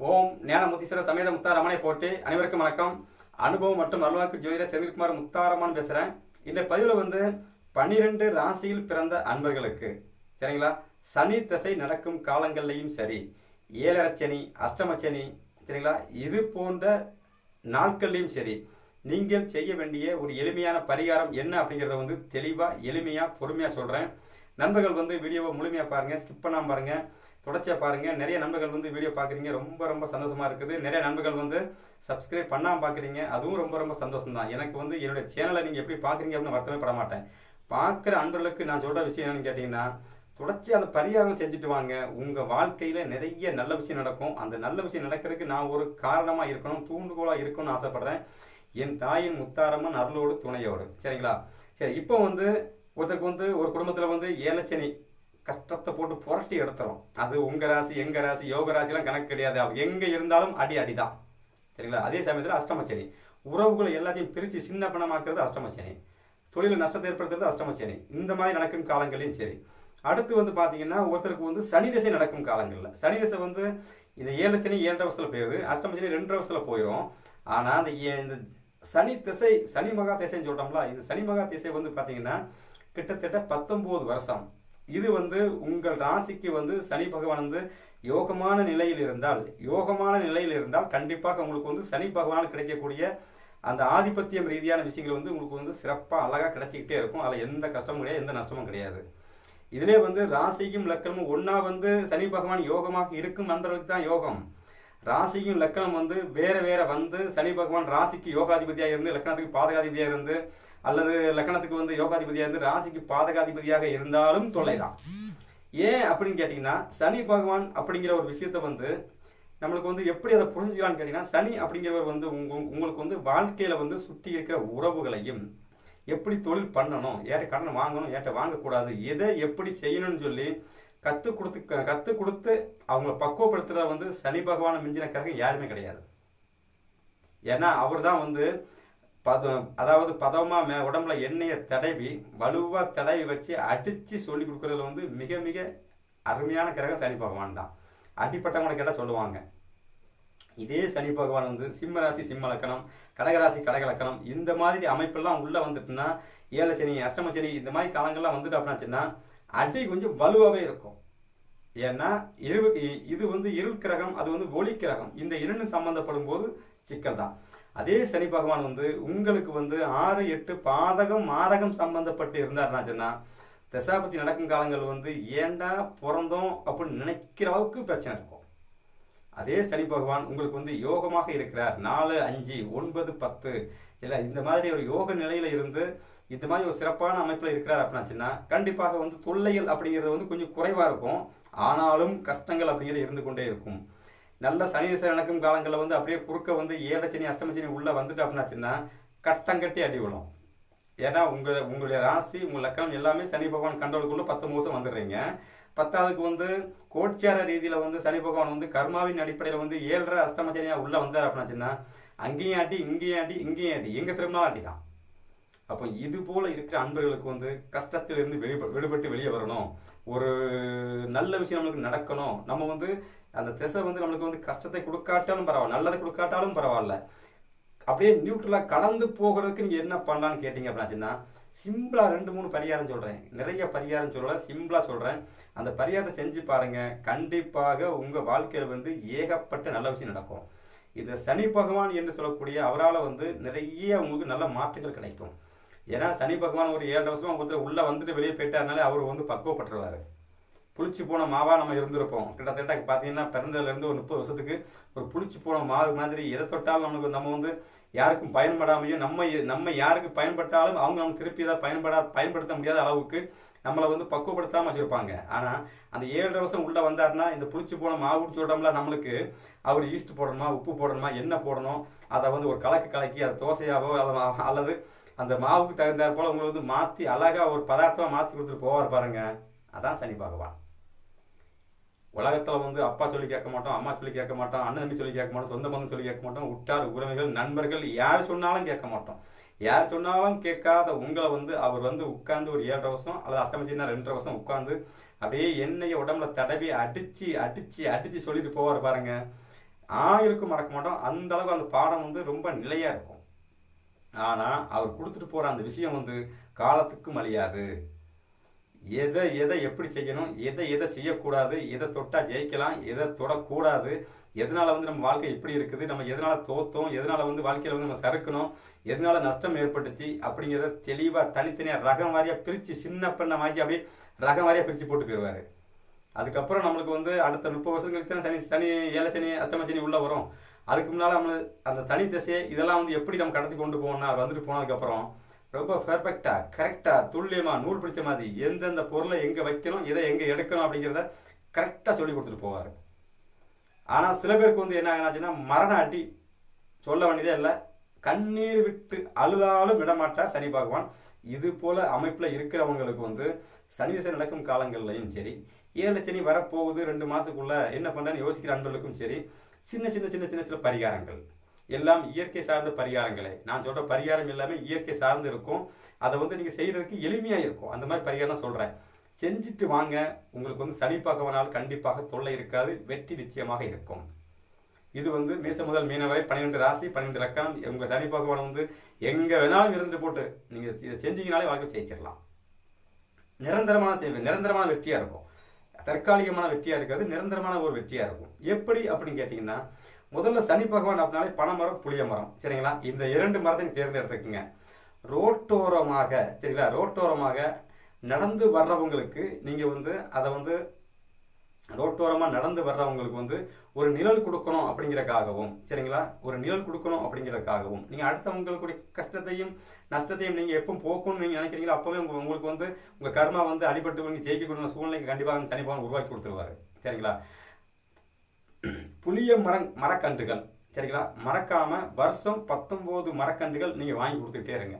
ஓம் ஞானமுத்தீஸ்வரர் சமேத முத்தாரமனை போட்டு அனைவருக்கும் வணக்கம். அனுபவம் மற்றும் அருள்வாக்கு ஜோதிடர் செந்தில்குமார் முத்தாரமான் பேசுகிறேன் இந்த பதிவில் வந்து பன்னிரெண்டு ராசியில் பிறந்த அன்பர்களுக்கு சரிங்களா? சனி தசை நடக்கும் காலங்கள்லையும் சரி ஏழரச்சனி அஷ்டமச்சனி சரிங்களா? இது போன்ற நாட்கள்லையும் சரி நீங்கள் செய்ய வேண்டிய ஒரு எளிமையான பரிகாரம் என்ன அப்படிங்கிறத வந்து தெளிவாக எளிமையாக பொறுமையாக சொல்கிறேன் நண்பர்கள் வந்து வீடியோவை முழுமையாக பாருங்கள் ஸ்கிப் பண்ணாமல் பாருங்கள் தொடர்ச்சியாக பாருங்கள் நிறைய நண்பர்கள் வந்து வீடியோ பார்க்குறீங்க ரொம்ப ரொம்ப சந்தோஷமாக இருக்குது. நிறைய நண்பர்கள் வந்து சப்ஸ்கிரைப் பண்ணாமல் பார்க்குறீங்க அதுவும் ரொம்ப ரொம்ப சந்தோஷம் தான் எனக்கு வந்து என்னுடைய சேனலை நீங்கள் எப்படி பார்க்குறீங்க அப்படின்னு வருத்தமே பட மாட்டேன். பார்க்குற அன்பர்களுக்கு நான் சொல்கிற விஷயம் என்னென்னு கேட்டிங்கன்னா தொடர்ச்சி அந்த பரிகாரம் செஞ்சுட்டு வாங்க. உங்கள் வாழ்க்கையில் நிறைய நல்ல விஷயம் நடக்கும். அந்த நல்ல விஷயம் நடக்கிறதுக்கு நான் ஒரு காரணமாக இருக்கணும் தூண்டுகோலாக இருக்கணும்னு ஆசைப்பட்றேன். என் தாயின் முத்தாரம்மன் அருளோடு துணையோடு. சரிங்களா? சரி இப்போ வந்து ஒருத்தருக்கு வந்து ஒரு குடும்பத்தில் வந்து ஏலச்சனி கஷ்டத்தை போட்டு புரட்டி எடுத்துரும். அது உங்கள் ராசி எங்கள் ராசி யோக ராசிலாம் கணக்கு கிடையாது. அவங்க எங்கே இருந்தாலும் அடி அடி தான் சரிங்களா? அதே சமயத்தில் அஷ்டமச்சனி. உறவுகளை எல்லாத்தையும் பிரித்து சின்ன பணமாக்குறது அஷ்டமச்சனி. தொழிலில் நஷ்டத்தை ஏற்படுத்துறது அஷ்டமச்சனி. இந்த மாதிரி நடக்கும் காலங்களையும் சரி. அடுத்து வந்து பார்த்தீங்கன்னா ஒருத்தருக்கு வந்து சனி திசை நடக்கும் காலங்களில். சனி திசை வந்து இந்த ஏழு சனி ஏழரை வருஷத்தில் போயிடுது அஷ்டமச்சனி ரெண்டரை வருஷத்தில் போயிடும் ஆனால் அந்த ஏ- இந்த சனி திசை சனி மகா திசைன்னு சொல்கிறோம்ல இந்த சனி மகா திசை வந்து பார்த்தீங்கன்னா கிட்டத்தட்ட பத்தொம்போது வருஷம். இது வந்து உங்கள் ராசிக்கு வந்து சனி பகவான் வந்து யோகமான நிலையில் இருந்தால் யோகமான நிலையில் இருந்தால் கண்டிப்பாக உங்களுக்கு வந்து சனி பகவான் கிடைக்கக்கூடிய அந்த ஆதிபத்தியம் ரீதியான விஷயங்கள் வந்து உங்களுக்கு வந்து சிறப்பாக அழகாக கிடைச்சிக்கிட்டே இருக்கும். அதில் எந்த கஷ்டமும் கிடையாது எந்த நஷ்டமும் கிடையாது. இதிலே வந்து ராசிக்கும் லக்கணமும் ஒன்றா வந்து சனி பகவான் யோகமாக இருக்கும் நண்பர்களுக்கு தான் யோகம். ராசிக்கும் லக்கணம் வந்து வேற வேற வந்து சனி பகவான் ராசிக்கு யோகாதிபதியாக இருந்து லக்கணத்துக்கு பாதகாதிபதியாக இருந்து அல்லது லக்கணத்துக்கு வந்து யோகாதிபதியாக இருந்து ராசிக்கு பாதகாதிபதியாக இருந்தாலும் தொல்லைதான் ஏன் அப்படின்னு கேட்டிங்கன்னா சனி பகவான் அப்படிங்கிற ஒரு விஷயத்த வந்து நம்மளுக்கு வந்து எப்படி அதை புரிஞ்சுக்கலாம்னு கேட்டிங்கன்னா சனி அப்படிங்கிறவர் வந்து உங்களுக்கு வந்து வாழ்க்கையில் வந்து சுற்றி இருக்கிற உறவுகளையும் எப்படி தொழில் பண்ணணும் ஏற்ற கடன் வாங்கணும் ஏட்ட வாங்கக்கூடாது எதை எப்படி செய்யணும்னு சொல்லி கற்றுக் கொடுத்து கற்றுக் கொடுத்து அவங்கள பக்குவப்படுத்துறத வந்து சனி பகவானை மிஞ்சின கிரகம் யாருமே கிடையாது. ஏன்னா அவர் தான் வந்து பத அதாவது பதவமாக மே உடம்புல எண்ணெயை தடவி வலுவா தடவி வச்சு அடிச்சு சொல்லி கொடுக்கறதுல வந்து மிக மிக அருமையான கிரகம் சனி பகவான் தான். அடிப்பட்டவங்களை கேட்டால் சொல்லுவாங்க. இதே சனி பகவான் வந்து சிம்ம ராசி சிம்ம லக்கணம் கடகராசி கடக லக்கணம் இந்த மாதிரி அமைப்பெல்லாம் உள்ள வந்துட்டுன்னா ஏழை சனி அஷ்டம சனி இந்த மாதிரி காலங்கள்லாம் வந்துட்டு அப்படின்னாச்சுன்னா அடி கொஞ்சம் வலுவாகவே இருக்கும். ஏன்னா இரு இது வந்து இருள் கிரகம் அது வந்து ஒளி கிரகம். இந்த இரண்டும் சம்பந்தப்படும் போது சிக்கல் தான். அதே சனி பகவான் வந்து உங்களுக்கு வந்து ஆறு எட்டு பாதகம் மாதகம் சம்பந்தப்பட்டு சொன்னால் தசாபதி நடக்கும் காலங்கள் வந்து ஏண்டா பிறந்தோம் அப்படின்னு நினைக்கிற அளவுக்கு பிரச்சனை இருக்கும். அதே சனி பகவான் உங்களுக்கு வந்து யோகமாக இருக்கிறார். நாலு அஞ்சு ஒன்பது பத்து. இல்லை இந்த மாதிரி ஒரு யோக நிலையில இருந்து இது மாதிரி ஒரு சிறப்பான அமைப்பில் இருக்கிறார் அப்படின்னாச்சுன்னா கண்டிப்பாக வந்து தொல்லைகள் அப்படிங்கிறது வந்து கொஞ்சம் குறைவாக இருக்கும். ஆனாலும் கஷ்டங்கள் அப்படிங்கிறது இருந்து கொண்டே இருக்கும். நல்ல சனி திசை நடக்கும் காலங்களில் வந்து அப்படியே குறுக்க வந்து ஏழை சனி அஷ்டம சனி உள்ள வந்துட்டு அப்படின்னாச்சுன்னா கட்டம் கட்டி அடி விழும். ஏன்னா உங்கள் உங்களுடைய ராசி உங்கள் லக்கணம் எல்லாமே சனி பகவான் கண்ட்ரோலுக்குள்ள பத்து வருஷம் வந்துடுறீங்க. பத்தாவதுக்கு வந்து கோட்சார ரீதியில் வந்து சனி பகவான் வந்து கர்மாவின் அடிப்படையில் வந்து ஏழரை அஷ்டம உள்ளே உள்ள வந்தார் அப்படின்னாச்சுன்னா அங்கேயும் ஆட்டி இங்கேயும் ஆட்டி இங்கேயும் ஆட்டி எங்கே திரும்பினாலும் ஆட்டி தான் அப்போ இது போல இருக்கிற அன்பர்களுக்கு வந்து கஷ்டத்திலிருந்து வெளிப்ப விடுபட்டு வெளியே வரணும். ஒரு நல்ல விஷயம் நம்மளுக்கு நடக்கணும். நம்ம வந்து அந்த திசை வந்து நம்மளுக்கு வந்து கஷ்டத்தை கொடுக்காட்டாலும் பரவாயில்ல நல்லதை கொடுக்காட்டாலும் பரவாயில்ல. அப்படியே நியூட்ரலாக கடந்து போகிறதுக்கு நீங்கள் என்ன பண்ணலான்னு கேட்டிங்க அப்படின்னாச்சுன்னா சிம்பிளாக ரெண்டு மூணு பரிகாரம் சொல்கிறேன் நிறைய பரிகாரம் சொல்லல சிம்பிளாக சொல்கிறேன் அந்த பரிகாரத்தை செஞ்சு பாருங்கள் கண்டிப்பாக உங்கள் வாழ்க்கையில் வந்து ஏகப்பட்ட நல்ல விஷயம் நடக்கும். இந்த சனி பகவான் என்று சொல்லக்கூடிய அவரால் வந்து நிறைய உங்களுக்கு நல்ல மாற்றங்கள் கிடைக்கும். ஏன்னா சனி பகவான் ஒரு ஏழு வருஷமாக ஒருத்தர் உள்ளே வந்துட்டு வெளியே போயிட்டாருனாலே அவர் வந்து பக்குவப்பட்டுருவாரு. புளிச்சு போன மாவாக நம்ம இருந்திருப்போம். கிட்டத்தட்ட பார்த்தீங்கன்னா பிறந்ததுலேருந்து ஒரு முப்பது வருஷத்துக்கு ஒரு புளிச்சு போன மாவு மாதிரி எதை தொட்டாலும் நமக்கு நம்ம வந்து யாருக்கும் பயன்படாமையும் நம்ம நம்ம யாருக்கு பயன்பட்டாலும் அவங்க நம்ம திருப்பி எதாவது பயன்படா பயன்படுத்த முடியாத அளவுக்கு நம்மளை வந்து பக்குவப்படுத்தாமல் வச்சுருப்பாங்க. ஆனால் அந்த ஏழு வருஷம் உள்ளே வந்தாருன்னா இந்த புளிச்சு போன மாவுன்னு சொல்கிறோம்ல நம்மளுக்கு அவர் ஈஸ்ட் போடணுமா உப்பு போடணுமா என்ன போடணும் அதை வந்து ஒரு கலக்கு கலக்கி அதை தோசையாவோ அல்லது அந்த மாவுக்கு தகுந்தாற் போல உங்களை வந்து மாற்றி அழகாக ஒரு பதார்த்தமாக மாற்றி கொடுத்துட்டு போவார் பாருங்க. அதான் சனி பகவான். உலகத்தில் வந்து அப்பா சொல்லி கேட்க மாட்டோம் அம்மா சொல்லி கேட்க மாட்டோம் அண்ணன் தம்பி சொல்லி கேட்க மாட்டோம் சொந்த பந்தம் சொல்லி கேட்க மாட்டோம் உற்றார் உறவுகள் நண்பர்கள் யார் சொன்னாலும் கேட்க மாட்டோம். யார் சொன்னாலும் கேட்காத உங்களை வந்து அவர் வந்து உட்காந்து ஒரு ஏழரை வருஷம் அல்லது அஷ்டமச்சின்னா ரெண்டரை வருஷம் உட்காந்து அப்படியே எண்ணெயை உடம்புல தடவி அடித்து அடித்து அடித்து சொல்லிட்டு போவார் பாருங்க. ஆயுளுக்கும் மறக்க மாட்டோம். அந்த அளவுக்கு அந்த பாடம் வந்து ரொம்ப நிலையாக இருக்கும். ஆனால் அவர் கொடுத்துட்டு போகிற அந்த விஷயம் வந்து காலத்துக்கும் அழியாது. எதை எதை எப்படி செய்யணும் எதை எதை செய்யக்கூடாது எதை தொட்டால் ஜெயிக்கலாம் எதை தொடக்கூடாது எதனால் வந்து நம்ம வாழ்க்கை எப்படி இருக்குது நம்ம எதனால் தோத்தோம் எதனால் வந்து வாழ்க்கையில் வந்து நம்ம சறுக்கணும் எதனால் நஷ்டம் ஏற்பட்டுச்சு அப்படிங்கிறத தெளிவாக தனித்தனியாக ரகம் வாரியாக பிரித்து சின்ன பெண்ணை வாங்கி அப்படியே ரகம் வாரியாக பிரித்து போட்டு போயிடுவார். அதுக்கப்புறம் நம்மளுக்கு வந்து அடுத்த முப்பது வருஷங்களுக்கு தான் சனி சனி ஏழை சனி அஷ்டம சனி உள்ளே வரும். அதுக்கு முன்னால் நம்ம அந்த சனி திசையை இதெல்லாம் வந்து எப்படி நம்ம கடத்தி கொண்டு போகணும் அவர் வந்துட்டு போனதுக்கப்புறம் ரொம்ப பெர்ஃபெக்டாக கரெக்டாக துல்லியமாக நூல் பிடிச்ச மாதிரி எந்தெந்த பொருளை எங்கே வைக்கணும் எதை எங்கே எடுக்கணும் அப்படிங்கிறத கரெக்டாக சொல்லி கொடுத்துட்டு போவார். ஆனால் சில பேருக்கு வந்து என்ன ஆகினாச்சுன்னா மரண சொல்ல வேண்டியதே இல்லை. கண்ணீர் விட்டு அழுதாலும் விடமாட்டார் சனி பகவான். இது போல் அமைப்பில் இருக்கிறவங்களுக்கு வந்து சனி திசை நடக்கும் காலங்கள்லையும் சரி ஏழு சனி வரப்போகுது ரெண்டு மாதத்துக்குள்ளே என்ன பண்ணுறேன்னு யோசிக்கிற அன்பர்களுக்கும் சரி சின்ன சின்ன சின்ன சின்ன சின்ன பரிகாரங்கள். எல்லாம் இயற்கை சார்ந்த பரிகாரங்களே. நான் சொல்கிற பரிகாரம் எல்லாமே இயற்கை சார்ந்து இருக்கும். அதை வந்து நீங்கள் செய்கிறதுக்கு எளிமையாக இருக்கும். அந்த மாதிரி பரிகாரம் தான் செஞ்சுட்டு வாங்க. உங்களுக்கு வந்து சனி பகவனால் கண்டிப்பாக தொல்லை இருக்காது. வெற்றி நிச்சயமாக இருக்கும். இது வந்து மேச முதல் மீனவரை பன்னிரெண்டு ராசி பன்னிரெண்டு ரக்கம் உங்கள் சனி பகவான் வந்து எங்கே வேணாலும் இருந்து போட்டு நீங்கள் இதை செஞ்சீங்கனாலே வாழ்க்கை ஜெயிச்சிடலாம். நிரந்தரமான சேவை நிரந்தரமான வெற்றியாக இருக்கும். தற்காலிகமான வெற்றியா இருக்காது நிரந்தரமான ஒரு வெற்றியா இருக்கும். எப்படி அப்படின்னு கேட்டீங்கன்னா முதல்ல சனி பகவான் அப்படின்னாலே பனைமரம் புளிய மரம். சரிங்களா? இந்த இரண்டு மரத்தையும் தேர்ந்தெடுத்துக்குங்க. ரோட்டோரமாக சரிங்களா? ரோட்டோரமாக நடந்து வர்றவங்களுக்கு நீங்க வந்து அதை வந்து ரோட்டோரமாக நடந்து வர்றவங்களுக்கு வந்து ஒரு நிழல் கொடுக்கணும் அப்படிங்கிறக்காகவும் சரிங்களா? ஒரு நிழல் கொடுக்கணும் அப்படிங்கிறக்காகவும். நீங்கள் அடுத்தவங்களுக்குடைய கஷ்டத்தையும் நஷ்டத்தையும் நீங்கள் எப்போ போக்கணும்னு நீங்கள் நினைக்கிறீங்களோ அப்போவே உங்கள் உங்களுக்கு வந்து உங்கள் கர்மா வந்து அடிபட்டு நீங்க ஜெயிக்கக்கூடிய சூழ்நிலைக்கு கண்டிப்பாக அந்த தனிப்பாக உருவாக்கி கொடுத்துருவாரு சரிங்களா? புளிய மர மரக்கன்றுகள் சரிங்களா? மறக்காமல் வருஷம் பத்தொம்போது மரக்கன்றுகள் நீங்கள் வாங்கி கொடுத்துக்கிட்டே இருங்க.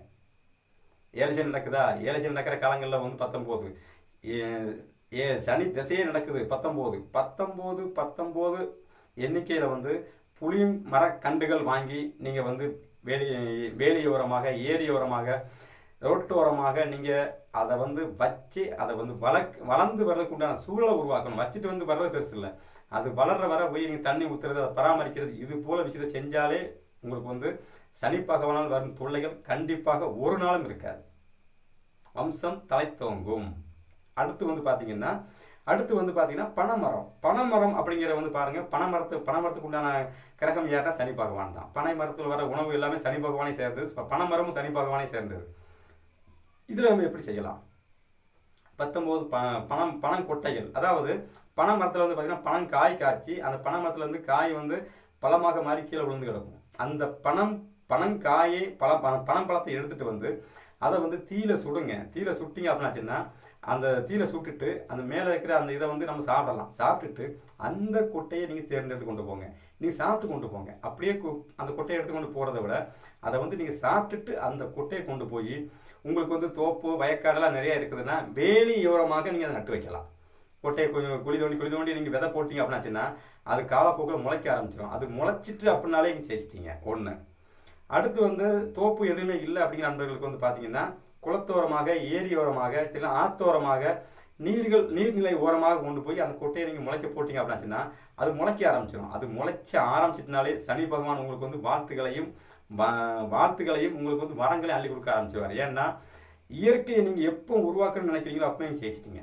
ஏழை நடக்குதா? ஏழை நடக்கிற காலங்களில் வந்து பத்தொம்போது ஏ சனி திசையே நடக்குது பத்தொம்போது. பத்தொம்போது பத்தொம்போது எண்ணிக்கையில் வந்து புளியும் மரக்கன்றுகள் வாங்கி நீங்கள் வந்து வேலி வேலியோரமாக ஏரியோரமாக ரோட்டோரமாக நீங்கள் அதை வந்து வச்சு அதை வந்து வளர்க் வளர்ந்து வர்றதுக்கு உண்டான சூழலை உருவாக்கணும். வச்சுட்டு வந்து வர்றது பெருசு இல்லை. அது வளர்ற வர போய் நீங்கள் தண்ணி ஊற்றுறது அதை பராமரிக்கிறது இது போல விஷயத்தை செஞ்சாலே உங்களுக்கு வந்து சனி பகவானால் வரும் தொல்லைகள் கண்டிப்பாக ஒரு நாளும் இருக்காது. வம்சம் தலை தோங்கும். அடுத்து வந்து பார்த்தீங்கன்னா அடுத்து வந்து பார்த்தீங்கன்னா பனைமரம். பனைமரம் அப்படிங்கிற வந்து பாருங்க. பனைமரத்து பனைமரத்துக்கு உண்டான கிரகம் யாருன்னா சனி பகவான் தான். பனை மரத்தில் வர உணவு எல்லாமே சனி பகவானை சேர்ந்தது. பனைமரமும் சனி பகவானை சேர்ந்தது. இதில் நம்ம எப்படி செய்யலாம்? பத்தொம்போது ப பணம் பணம் கொட்டைகள். அதாவது பனை மரத்தில் வந்து பார்த்தீங்கன்னா பணம் காய் காய்ச்சி அந்த பனை மரத்தில் வந்து காய் வந்து பழமாக மாறி கீழே விழுந்து கிடக்கும். அந்த பணம் பணம் காயை பழ பணம் பணம் பழத்தை எடுத்துகிட்டு வந்து அதை வந்து தீயில சுடுங்க. தீயில சுட்டிங்க அப்படின்னாச்சுன்னா அந்த தீயில சுட்டுட்டு அந்த மேலே இருக்கிற அந்த இதை வந்து நம்ம சாப்பிடலாம். சாப்பிட்டுட்டு அந்த கொட்டையை நீங்கள் தேர்ந்தெடுத்து கொண்டு போங்க. நீங்கள் சாப்பிட்டு கொண்டு போங்க. அப்படியே கு- அந்த கொட்டையை எடுத்து கொண்டு போகிறத விட அதை வந்து நீங்கள் சாப்பிட்டுட்டு அந்த கொட்டையை கொண்டு போய் உங்களுக்கு வந்து தோப்பு வயக்காடெல்லாம் நிறைய இருக்குதுன்னா வேலி யோரமாக நீங்கள் அதை நட்டு வைக்கலாம். கொட்டையை கொஞ்சம் குழி தோண்டி குழி தோண்டி நீங்கள் விதை போட்டிங்க அப்படின்னாச்சுன்னா அது காலப்போக்கில் முளைக்க ஆரம்பிச்சிடும் அது முளைச்சிட்டு அப்படின்னாலே நீங்கள் ஜெயிச்சிட்டிங்க ஒன்று அடுத்து வந்து தோப்பு எதுவுமே இல்லை அப்படிங்கிற நண்பர்களுக்கு வந்து பார்த்தீங்கன்னா குளத்தோரமாக ஏரியோரமாக சில ஆத்தோரமாக நீர்கள் நீர்நிலை ஓரமாக கொண்டு போய் அந்த கொட்டையை நீங்கள் முளைக்க போட்டீங்க அப்படின்னாச்சுன்னா அது முளைக்க ஆரம்பிச்சிடும் அது முளைச்ச ஆரம்பிச்சிட்டனாலே சனி பகவான் உங்களுக்கு வந்து வாழ்த்துகளையும் வாழ்த்துக்களையும் உங்களுக்கு வந்து வரங்களையும் அள்ளி கொடுக்க ஆரம்பிச்சிருவார். ஏன்னா இயற்கையை நீங்கள் எப்போ உருவாக்கணும்னு நினைக்கிறீங்களோ அப்போ நீங்கள் ஜெயிச்சிட்டீங்க.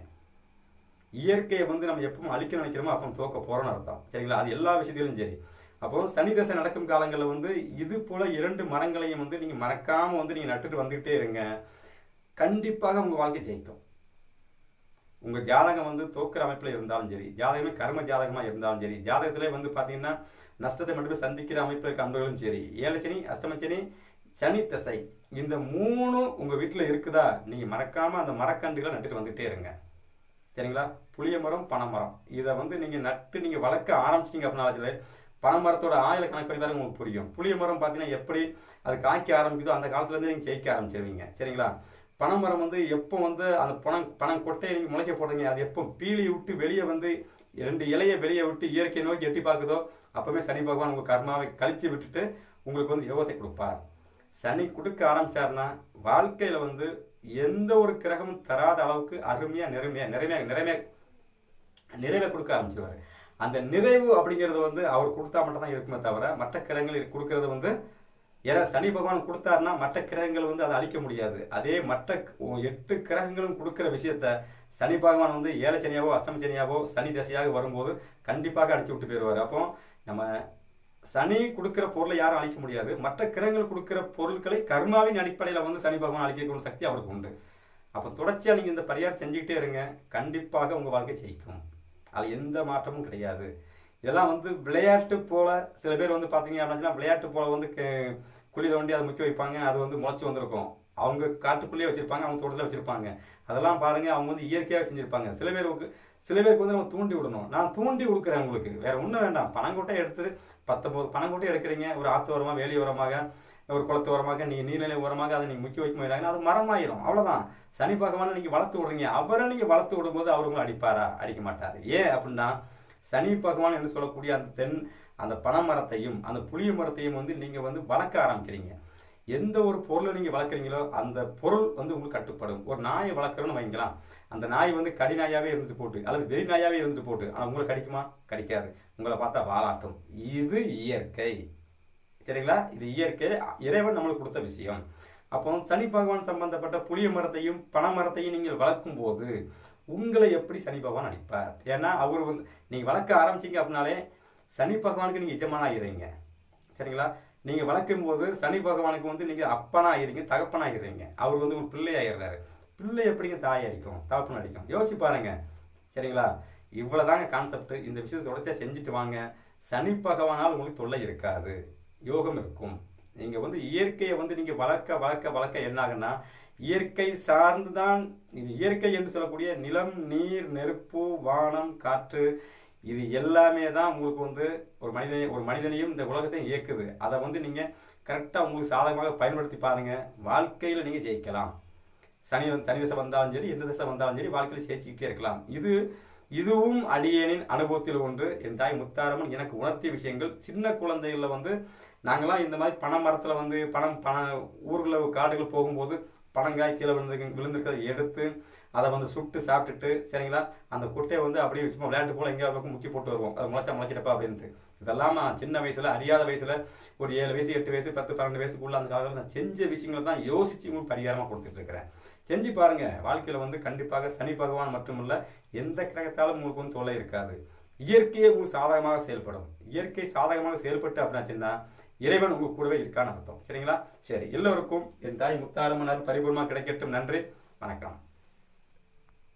இயற்கையை வந்து நம்ம எப்பவும் அழிக்க நினைக்கிறோமோ அப்போ தோக்க போறோம்னு அர்த்தம். சரிங்களா? அது எல்லா விஷயத்திலும் சரி. அப்போ சனி தசை நடக்கும் காலங்களில் வந்து இது போல இரண்டு மரங்களையும் வந்து நீங்க மறக்காம வந்து நீங்க நட்டுட்டு வந்துகிட்டே இருங்க. கண்டிப்பாக உங்க வாழ்க்கை ஜெயிக்கும். உங்க ஜாதகம் வந்து தோக்கிற அமைப்பில் இருந்தாலும் சரி ஜாதகமே கர்ம ஜாதகமா இருந்தாலும் சரி ஜாதகத்திலே வந்து பாத்தீங்கன்னா நஷ்டத்தை மட்டுமே சந்திக்கிற அமைப்பில் இருக்க அன்பர்களும் சரி ஏழச்சனி அஷ்டமச்சனி சனி தசை இந்த மூணும் உங்க வீட்டில் இருக்குதா? நீங்க மறக்காம அந்த மரக்கன்றுகளை நட்டுட்டு வந்துட்டே இருங்க. சரிங்களா? புளிய மரம் பனைமரம் இதை வந்து நீங்க நட்டு நீங்க வளர்க்க ஆரம்பிச்சிட்டீங்க அப்படின்னாலே பனைமரத்தோட ஆயில கணக்கு பண்ணி பாருங்க உங்களுக்கு புரியும். புளிய மரம் பார்த்தீங்கன்னா எப்படி அது காய்க்க ஆரம்பிக்குதோ அந்த காலத்துலேருந்து நீங்கள் ஜெயிக்க ஆரம்பிச்சிருவீங்க. சரிங்களா? பனைமரம் வந்து எப்போ வந்து அந்த பணம் பணம் கொட்டையை நீங்கள் முளைக்க போடுறீங்க அது எப்போ பீலி விட்டு வெளியே வந்து ரெண்டு இலையை வெளியே விட்டு இயற்கையை நோக்கி எட்டி பார்க்குதோ அப்போவே சனி பகவான் உங்கள் கர்மாவை கழித்து விட்டுட்டு உங்களுக்கு வந்து யோகத்தை கொடுப்பார். சனி கொடுக்க ஆரம்பிச்சாருன்னா வாழ்க்கையில் வந்து எந்த ஒரு கிரகமும் தராத அளவுக்கு அருமையாக நிறைமையாக நிறைமையாக நிறைமையாக நிறைவை கொடுக்க ஆரம்பிச்சிருவாரு. அந்த நிறைவு அப்படிங்கிறது வந்து அவர் கொடுத்தா மட்டும் தான் இருக்குமே தவிர மற்ற கிரகங்கள் கொடுக்கறது வந்து ஏன்னா சனி பகவான் கொடுத்தாருன்னா மற்ற கிரகங்கள் வந்து அதை அழிக்க முடியாது. அதே மற்ற எட்டு கிரகங்களும் கொடுக்குற விஷயத்த சனி பகவான் வந்து ஏழை சனியாவோ அஷ்டம சனியாவோ சனி தசையாக வரும்போது கண்டிப்பாக அடிச்சு விட்டு போயிடுவார். அப்போ நம்ம சனி கொடுக்குற பொருளை யாரும் அழிக்க முடியாது. மற்ற கிரகங்கள் கொடுக்குற பொருட்களை கர்மாவின் அடிப்படையில் வந்து சனி பகவான் அழிக்கக்கூடிய சக்தி அவருக்கு உண்டு. அப்போ தொடர்ச்சியாக நீங்கள் இந்த பரிகாரம் செஞ்சுக்கிட்டே இருங்க. கண்டிப்பாக உங்கள் வாழ்க்கை ஜெயிக்கும். அது எந்த மாற்றமும் கிடையாது. இதெல்லாம் வந்து விளையாட்டு போல சில பேர் வந்து பார்த்தீங்க அப்படின்னா விளையாட்டு போல வந்து குழி தோண்டி அதை முக்கிய வைப்பாங்க அது வந்து முளைச்சி வந்திருக்கும். அவங்க காட்டுக்குள்ளேயே வச்சிருப்பாங்க அவங்க தோட்டத்தில் வச்சிருப்பாங்க. அதெல்லாம் பாருங்க அவங்க வந்து இயற்கையாக செஞ்சிருப்பாங்க. சில பேருக்கு சில பேருக்கு வந்து நம்ம தூண்டி விடணும். நான் தூண்டி கொடுக்குறேன் உங்களுக்கு. வேற ஒன்றும் வேண்டாம். பணங்கொட்டை எடுத்து பத்தொன்பது பணங்கொட்டை எடுக்கிறீங்க. ஒரு ஆத்து ஓரமாக வேலி ஓரமாக ஒரு குளத்து ஓரமாக நீங்கள் நீர்நிலை ஓரமாக அதை நீங்கள் முக்கிய வைக்க இல்லைன்னா அது மரமாயிரும். அவ்வளோதான் சனி பகவானை நீங்கள் வளர்த்து விடுறீங்க. அவரை நீங்கள் வளர்த்து விடும்போது அவர் உங்களை அடிப்பாரா? அடிக்க மாட்டார். ஏன் அப்படின்னா சனி பகவான் என்று சொல்லக்கூடிய அந்த தென் அந்த பனை மரத்தையும் அந்த புளிய மரத்தையும் வந்து நீங்கள் வந்து வளர்க்க ஆரம்பிக்கிறீங்க. எந்த ஒரு பொருளை நீங்கள் வளர்க்குறீங்களோ அந்த பொருள் வந்து உங்களுக்கு கட்டுப்படும். ஒரு நாயை வளர்க்குறோன்னு வைங்களேன். அந்த நாய் வந்து கடி நாயாகவே இருந்துட்டு போட்டு அல்லது வெறி நாயாகவே இருந்துட்டு போட்டு ஆனால் உங்களை கடிக்குமா? கடிக்காது. உங்களை பார்த்தா வாலாட்டும். இது இயற்கை. சரிங்களா? இது இயற்கை. இறைவன் நம்மளுக்கு கொடுத்த விஷயம். அப்போ சனி பகவான் சம்பந்தப்பட்ட புளிய மரத்தையும் பனை மரத்தையும் நீங்கள் வளர்க்கும் போது உங்களை எப்படி சனி பகவான் அடிப்பார்? ஏன்னா அவர் வந்து நீங்கள் வளர்க்க ஆரம்பிச்சிங்க அப்படின்னாலே சனி பகவானுக்கு நீங்கள் எஜமான ஆகிறீங்க சரிங்களா? நீங்கள் வளர்க்கும் போது சனி பகவானுக்கு வந்து நீங்கள் அப்பனா ஆகிறீங்க தகப்பனா ஆகிறீங்க அவர் வந்து ஒரு பிள்ளை ஆயிடுறாரு. பிள்ளை எப்படிங்க தாய் அடிக்கும்? தகப்பன் அடிக்கும். யோசிச்சு பாருங்க. சரிங்களா? இவ்வளோதாங்க கான்செப்ட் இந்த விஷயத்தை தொடர்ச்சியாக செஞ்சுட்டு வாங்க. சனி பகவானால் உங்களுக்கு தொல்லை இருக்காது. யோகம் இருக்கும். நீங்கள் வந்து இயற்கையை வந்து நீங்கள் வளர்க்க வளர்க்க வளர்க்க என்ன ஆகுன்னா இயற்கை சார்ந்துதான் இது இயற்கை என்று சொல்லக்கூடிய நிலம் நீர் நெருப்பு வானம் காற்று இது எல்லாமே தான் உங்களுக்கு வந்து ஒரு மனிதனை ஒரு மனிதனையும் இந்த உலகத்தையும் இயக்குது. அதை வந்து நீங்கள் கரெக்டாக உங்களுக்கு சாதகமாக பயன்படுத்தி பாருங்கள் வாழ்க்கையில் நீங்கள் ஜெயிக்கலாம். சனி சனி தசை வந்தாலும் சரி எந்த தசை வந்தாலும் சரி வாழ்க்கையில் ஜெயிச்சுக்கிட்டே இருக்கலாம். இது இதுவும் அடியேனின் அனுபவத்தில் ஒன்று. என் தாய் முத்தாரம்மன் எனக்கு உணர்த்திய விஷயங்கள் சின்ன குழந்தைகளில் வந்து நாங்களாம் இந்த மாதிரி பனை மரத்தில் வந்து பணம் பண ஊர்களில் காடுகள் போகும்போது பனங்காய் கீழே விழுந்து விழுந்திருக்கிறத எடுத்து அதை வந்து சுட்டு சாப்பிட்டுட்டு சரிங்களா? அந்த குட்டையை வந்து அப்படியே சும்மா விளையாட்டு போல் எங்கேயாவது பக்கம் முக்கி போட்டு வருவோம். அது முளைச்சா முளைச்சிட்டப்பா அப்படின்ட்டு. இதெல்லாம் நான் சின்ன வயசில் அறியாத வயசில் ஒரு ஏழு வயசு எட்டு வயசு பத்து பன்னெண்டு வயசுக்குள்ள அந்த காலத்தில் நான் செஞ்ச விஷயங்களை தான் யோசிச்சு உங்களுக்கு பரிகாரமாக கொடுத்துட்டு இருக்கிறேன் செஞ்சு பாருங்க. வாழ்க்கையில் வந்து கண்டிப்பாக சனி பகவான் மட்டுமல்ல எந்த கிரகத்தாலும் உங்களுக்கு வந்து தொலை இருக்காது. இயற்கையே உங்களுக்கு சாதகமாக செயல்படும். இயற்கை சாதகமாக செயல்பட்டு அப்படின்னாச்சுன்னா இறைவன் உங்க கூடவே இருக்கான்னு அர்த்தம். சரிங்களா? சரி எல்லோருக்கும் என் தாய் முத்தாரம்மனர் பரிபூர்ணமாக கிடைக்கட்டும். நன்றி. வணக்கம்.